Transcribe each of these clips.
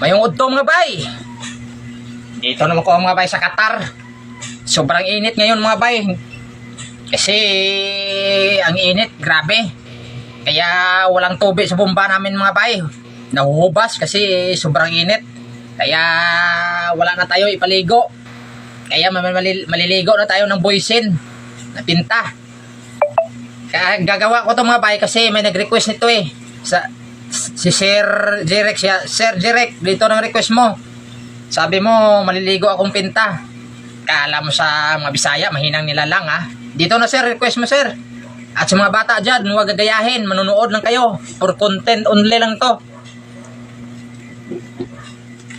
Mayong udto mga bay. Dito naman ko mga bay sa Qatar. Sobrang init ngayon mga bay. Kasi ang init, grabe. Kaya walang tubig sa bomba namin mga bay. Nahuhubas kasi sobrang init. Kaya wala na tayo ipaligo. Kaya mal- mali- maliligo na tayo ng boysin na pinta. Kaya gagawa ko to mga bay kasi may nag-request nito eh. Sa, si Sir Jerek siya. Sir Jerek, dito ng request mo. Sabi mo, maliligo akong pinta. Kala mo sa mga Bisaya, mahinang nila lang ha. Dito na sir, request mo sir. At sa mga bata dyan, huwag gagayahin, manunood lang kayo. For content only lang to.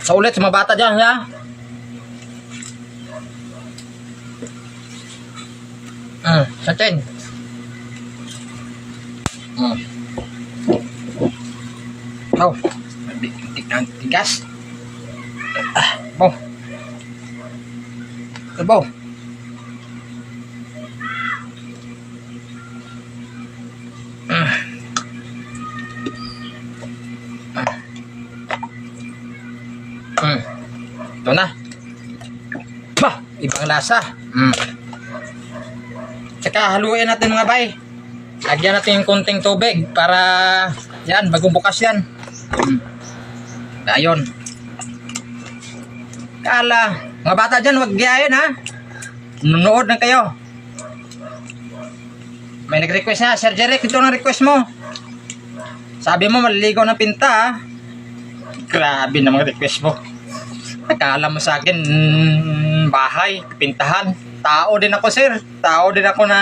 Sa ulit, sa mga bata dyan ha. Hmm, sa chin. Hmm. Oh, tignan, tigas. Ah, oh. Sabaw. Hmm. Ito na. Bah, ibang lasa. Hmm. Tsaka haluin natin mga bay. Lagyan natin yung konting tubig para yan, bagong bukas yan. Ayun. Kala, mga bata dyan, huwag gayahin ha. Nunood na kayo. May nag-request na, Sir Jeric, ito ang request mo. Sabi mo, maliligaw ng pinta ha. Grabe naman request mo. Akala mo sa akin, mm, bahay, pintahan. Tao din ako, sir. Tao din ako na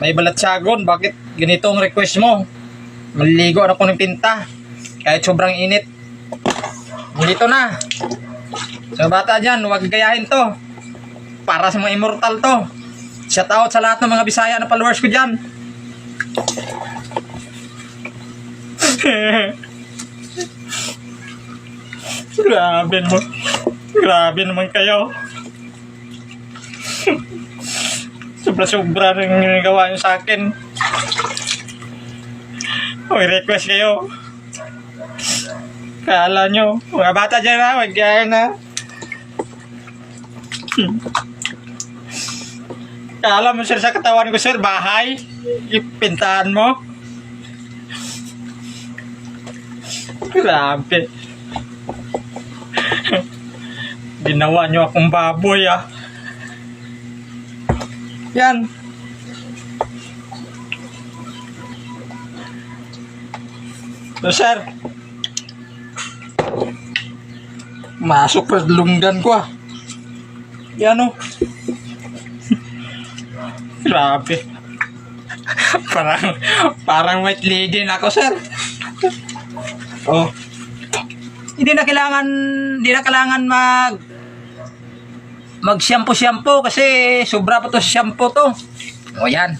may balatsagon. Bakit ganito ang request mo? Maliligo ako ng pinta. Kahit sobrang init. Dito na. Sa bata dyan, huwag gayahin to. Para sa mga immortal to. Shout out sa lahat ng mga Bisaya na followers ko dyan. Grabe mo. Grabe naman kayo. Sobra-sobra rin yung ginagawa nyo sa akin. May request kayo. Kala nyo, mga bata dyan na, yan na. Kala mo sir sa katawan ko sir, bahay. Ipintahan mo. Grabe. Ginawa nyo akong baboy ah. Yan. So, sir. Masok pa lunggan ko ah. Yan oh. Grabe. parang, parang white lady na ako, sir. Oh. Hindi na kailangan, hindi na kailangan mag mag shampoo shampoo kasi sobra pa to shampoo to. O yan.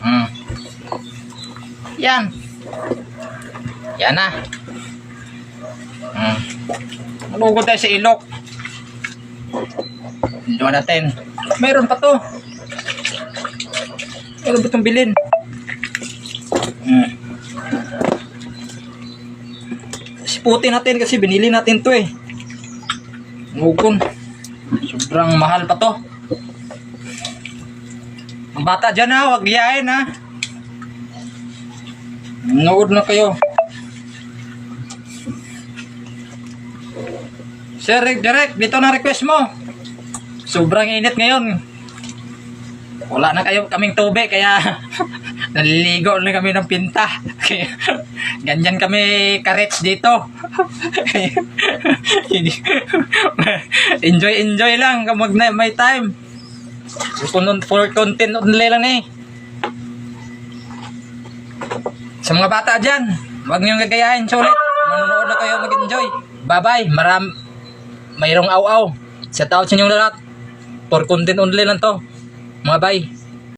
Mm. Yan. Yan na. Mm. Malugod tayo sa ilok. Luwa natin. Mayroon pa to. Mayroon pa itong bilin. Mm. Siputin natin kasi binili natin to eh. Ngugon. Sobrang mahal pa to. Ang bata dyan ha, huwag yayain ha. Nood na kayo. Sir Direct, dito na request mo. Sobrang init ngayon. Wala na kayo kaming tubig kaya naliligo na kami ng pinta. Kaya ganyan kami karets dito. enjoy enjoy lang kapag na, may time. For content only lang eh. Sa mga bata dyan, huwag niyong gagayahin sulit. Manonood na kayo mag-enjoy. Bye-bye. Maram, mayroong aw-aw. Shout out sa inyong lahat. For content only lang to. Mga bye.